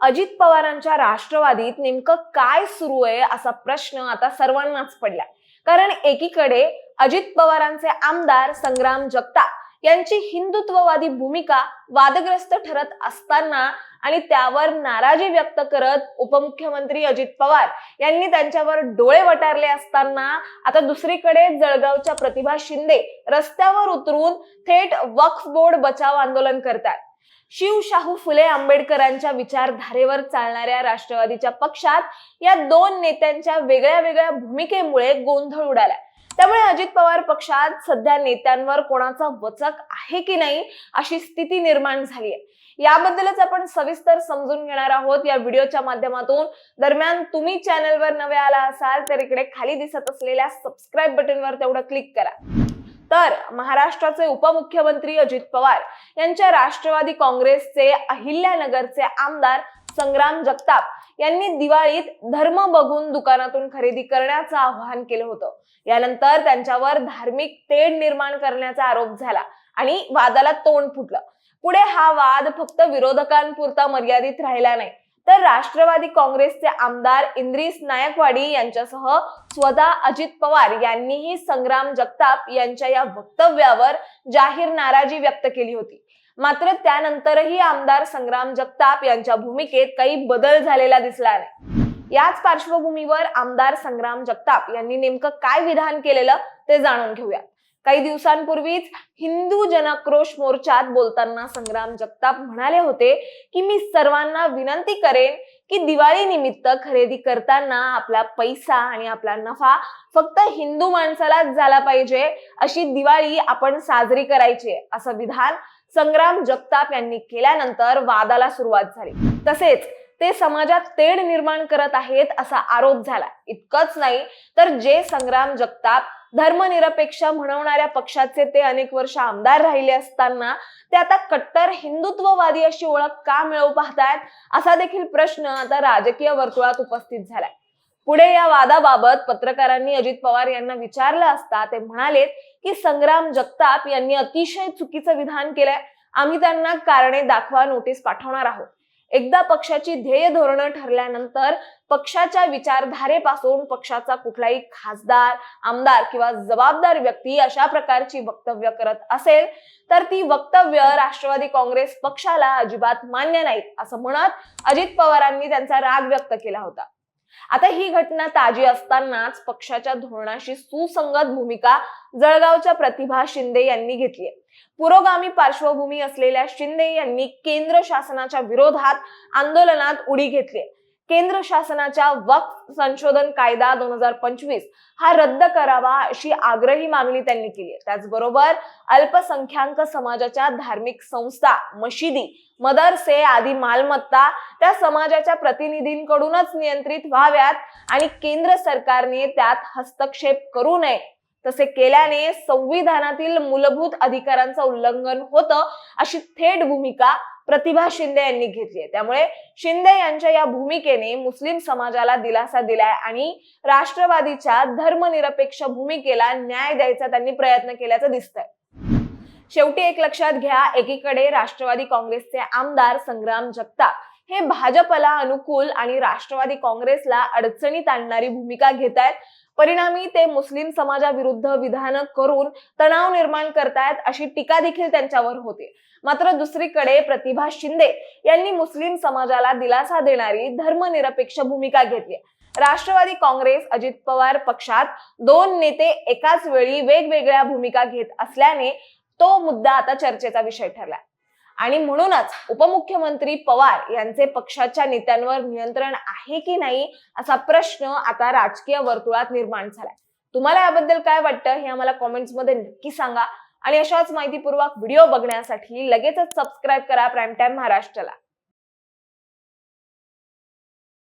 अजित पवारांच्या राष्ट्रवादीत नेमकं काय सुरू आहे असा प्रश्न आता सर्वांनाच पडला. कारण एकीकडे अजित पवारांचे आमदार संग्राम जगताप यांची हिंदुत्ववादी भूमिका वादग्रस्त ठरत असताना आणि त्यावर नाराजी व्यक्त करत उपमुख्यमंत्री अजित पवार यांनी त्यांच्यावर डोळे वटारले असताना आता दुसरीकडे जळगावच्या प्रतिभा शिंदे रस्त्यावर उतरून थेट वक्फ बोर्ड बचाव आंदोलन करतात शिव शाहू फुले आंबेडकरांच्या विचारधारेवर चालणाऱ्या राष्ट्रवादीच्या पक्षात या दोन नेत्यांच्या वेगळ्या वेगळ्या भूमिकेमुळे गोंधळ उडाला त्यामुळे अजित पवार पक्षात सध्या नेत्यांवर कोणाचा वचक आहे की नाही अशी स्थिती निर्माण झाली आहे याबद्दलच आपण सविस्तर समजून घेणार आहोत. या व्हिडिओच्या माध्यमातून दरम्यान तुम्ही चॅनलवर नवे आला असाल तर इकडे खाली दिसत असलेल्या सबस्क्राईब बटनवर तेवढं क्लिक करा. तर महाराष्ट्राचे उपमुख्यमंत्री अजित पवार यांच्या राष्ट्रवादी काँग्रेसचे अहिल्यानगरचे आमदार संग्राम जगताप यांनी दिवाळीत धर्म बघून दुकानातून खरेदी करण्याचं आवाहन केलं होतं. यानंतर त्यांच्यावर धार्मिक तेढ निर्माण करण्याचा आरोप झाला आणि वादाला तोंड फुटलं. पुढे हा वाद फक्त विरोधकांपुरता मर्यादित राहिला नाही. तर राष्ट्रवादी काँग्रेसचे आमदार इंद्रिस नायकवाडी यांच्यासह स्वतः अजित पवार यांनीही संग्राम जगताप यांच्या या वक्तव्यावर जाहीर नाराजी व्यक्त केली होती. मात्र त्यानंतरही आमदार संग्राम जगताप यांच्या भूमिकेत काही बदल झालेला दिसला नाही. याच पार्श्वभूमीवर आमदार संग्राम जगताप यांनी नेमकं काय विधान केलेलं ते जाणून घेऊया. काही दिवसांपूर्वीच हिंदू जनक्रोश मोर्चात बोलताना संग्राम जगताप म्हणाले होते की मी सर्वांना विनंती करेन की दिवाळी निमित्त खरेदी करताना आपला पैसा आणि आपला नफा फक्त हिंदू माणसालाच झाला पाहिजे अशी दिवाळी आपण साजरी करायची असं विधान संग्राम जगताप यांनी केल्यानंतर वादाला सुरुवात झाली. तसेच ते समाजात तेढ निर्माण करत आहेत असा आरोप झाला. इतकंच नाही तर जे संग्राम जगताप धर्मनिरपेक्ष म्हणवणाऱ्या पक्षाचे ते अनेक वर्ष आमदार राहिले असताना ते आता कट्टर हिंदुत्ववादी अशी ओळख का मिळवू पाहतायत असा देखील प्रश्न आता राजकीय वर्तुळात उपस्थित झालाय. पुढे या वादाबाबत पत्रकारांनी अजित पवार यांना विचारलं असता ते म्हणालेत की संग्राम जगताप यांनी अतिशय चुकीचं विधान केलंय. आम्ही त्यांना कारणे दाखवा नोटीस पाठवणार आहोत. एकदा पक्षाची ध्येय धोरणं ठरल्यानंतर पक्षाच्या विचारधारेपासून पक्षाचा कुठलाही खासदार आमदार किंवा जबाबदार व्यक्ती अशा प्रकारची वक्तव्य करत असेल तर ती वक्तव्य राष्ट्रवादी काँग्रेस पक्षाला अजिबात मान्य नाहीत असं म्हणत अजित पवारांनी त्यांचा राग व्यक्त केला होता. आता ही घटना ताजी असतानाच पक्षाच्या धोरणाशी सुसंगत भूमिका जळगावच्या प्रतिभा शिंदे यांनी घेतली पुरोगामी पार्श्वभूमी असलेल्या शिंदे यांनी केंद्र शासनाच्या विरोधात आंदोलनात उडी घेतली केंद्र शासनाच्या वक्फ संशोधन कायदा दोन हजार पंचवीस हा रद्द करावा अशी आग्रही मागणी त्यांनी केली त्याचबरोबर अल्पसंख्याक समाजाच्या धार्मिक संस्था मशिदी मदरसे आदी मालमत्ता त्या समाजाच्या प्रतिनिधींकडूनच नियंत्रित व्हाव्यात आणि केंद्र सरकारने त्यात हस्तक्षेप करू नये. तसे केल्याने संविधानातील मूलभूत अधिकारांचं उल्लंघन होतं अशी थेट भूमिका प्रतिभा शिंदे यांनी घेतली आहे. त्यामुळे शिंदे यांच्या या भूमिकेने मुस्लिम समाजाला दिलासा दिलाय आणि राष्ट्रवादीच्या धर्मनिरपेक्ष भूमिकेला न्याय द्यायचा त्यांनी प्रयत्न केल्याचं दिसतंय. शेवटी एक लक्षात घ्या एकीकडे राष्ट्रवादी काँग्रेसचे आमदार संग्राम जगताप हे भाजपला अनुकूल आणि राष्ट्रवादी काँग्रेसला अडचणीत आणणारी भूमिका घेत आहेत परिणामी ते मुस्लिम समाजाविरुद्ध विधानं करून तणाव निर्माण करतायत अशी टीका देखील त्यांच्यावर होते. मात्र दुसरीकडे प्रतिभा शिंदे यांनी मुस्लिम समाजाला दिलासा देणारी धर्मनिरपेक्ष भूमिका घेतली. राष्ट्रवादी काँग्रेस अजित पवार पक्षात दोन नेते एकाच वेळी वेगवेगळ्या भूमिका घेत असल्याने तो मुद्दा आता चर्चेचा विषय ठरला आणि म्हणूनच उपमुख्यमंत्री पवार यांचे पक्षाच्या नेत्यांवर नियंत्रण आहे की नाही असा प्रश्न आता राजकीय वर्तुळात निर्माण झालाय. तुम्हाला याबद्दल काय वाटतं हे आम्हाला कॉमेंट्समध्ये नक्की सांगा. आणि अशाच माहितीपूर्वक व्हिडिओ बघण्यासाठी लगेचच सबस्क्राईब करा प्राईम टाइम महाराष्ट्राला.